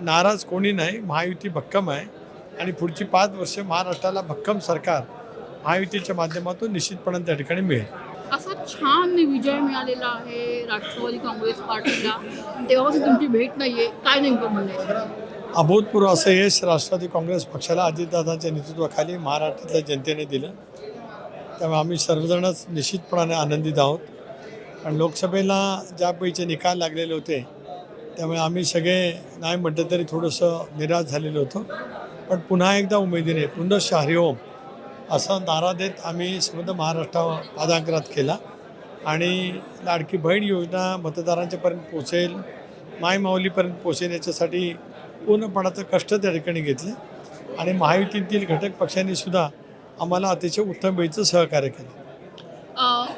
नाराज कोणी नाही महायुती भक्कम आहे आणि पुढची पाच वर्ष महाराष्ट्राला भक्कम सरकार महायुतीच्या माध्यमातून निश्चितपणे त्या ठिकाणी मिळेल. असा छान विजय मिळालेला आहे राष्ट्रवादी काँग्रेस पार्टीला. तेव्हापासून तुमची भेट नाहीये. काय नेमकं म्हणणं अभूतपूर्व असं यश राष्ट्रवादी काँग्रेस पक्षाला अजितदादांच्या नेतृत्वाखाली महाराष्ट्रातल्या जनतेने दिलं. त्यामुळे आम्ही सर्वजणच निश्चितपणाने आनंदित आहोत. कारण लोकसभेला ज्यापैकीचे निकाल लागलेले होते त्यामुळे आम्ही सगळे नाही म्हटलं तरी थोडंसं निराश झालेलो होतो. पण पुन्हा एकदा उमेदीने पुनश्च हरिओम असा नारा देत आम्ही समजा महाराष्ट्रावर पादांकरात केला आणि लाडकी बहीण योजना मतदारांच्यापर्यंत पोचेल मायमाऊलीपर्यंत पोचेल याच्यासाठी पूर्णपणाचं कष्ट त्या ठिकाणी घेतले आणि महायुतीतील घटक पक्षांनी सुद्धा आम्हाला अतिशय उत्तम वेळीचं सहकार्य केलं.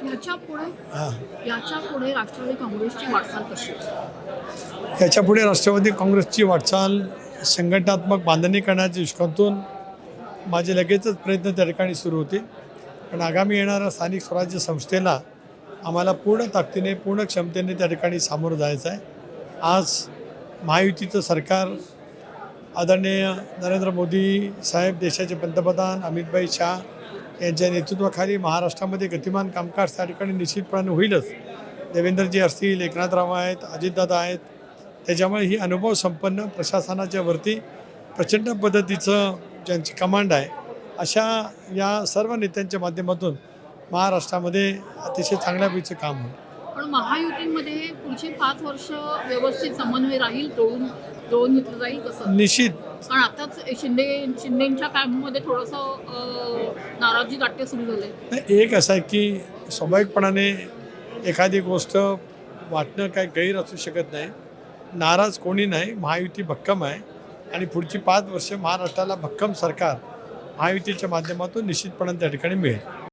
ह्याच्या पुढे राष्ट्रवादी काँग्रेसची वाटचाल कशी आहे? याच्यापुढे राष्ट्रवादी काँग्रेसची वाटचाल संघटनात्मक बांधणी करण्याच्या दृष्टिकोनातून माझे लगेचच प्रयत्न त्या ठिकाणी सुरू होतील पण आगामी येणाऱ्या स्थानिक स्वराज्य संस्थेला आम्हाला पूर्ण ताकदीने पूर्ण क्षमतेने त्या ठिकाणी सामोरं जायचं आहे. आज महायुतीचं सरकार आदरणीय नरेंद्र मोदी साहेब देशाचे पंतप्रधान अमितभाई शाह यांच्या नेतृत्वाखाली महाराष्ट्रामध्ये गतिमान कामकाज त्या ठिकाणी निश्चितपणे होईलच. देवेंद्रजी असतील एकनाथराव आहेत अजितदादा आहेत. त्याच्यामुळे ही अनुभव संपन्न प्रशासनाच्या वरती प्रचंड पद्धतीचं ज्यांची कमांड आहे अशा या सर्व नेत्यांच्या माध्यमातून महाराष्ट्रामध्ये अतिशय चांगल्यापैकीचं काम होईल. पण महायुतीमध्ये पुढचे पाच वर्ष व्यवस्थित समन्वय राहील तोडून तोडून घेतलं जाईल कसं निश्चित. कारण आताच शिंदे शिंदेच्या कॅम्पमध्ये थोडंसं नाराजी नाट्य सुरू झालंय एक असं आहे की स्वाभाविकपणाने एखादी गोष्ट वाटणं काय गैर असू शकत नाही. नाराज कोणी नाही महायुती भक्कम आहे. आणि पुढची पाच वर्ष महाराष्ट्राला भक्कम सरकार महायुतीच्या माध्यमातून निश्चितपणे त्या ठिकाणी मिळेल.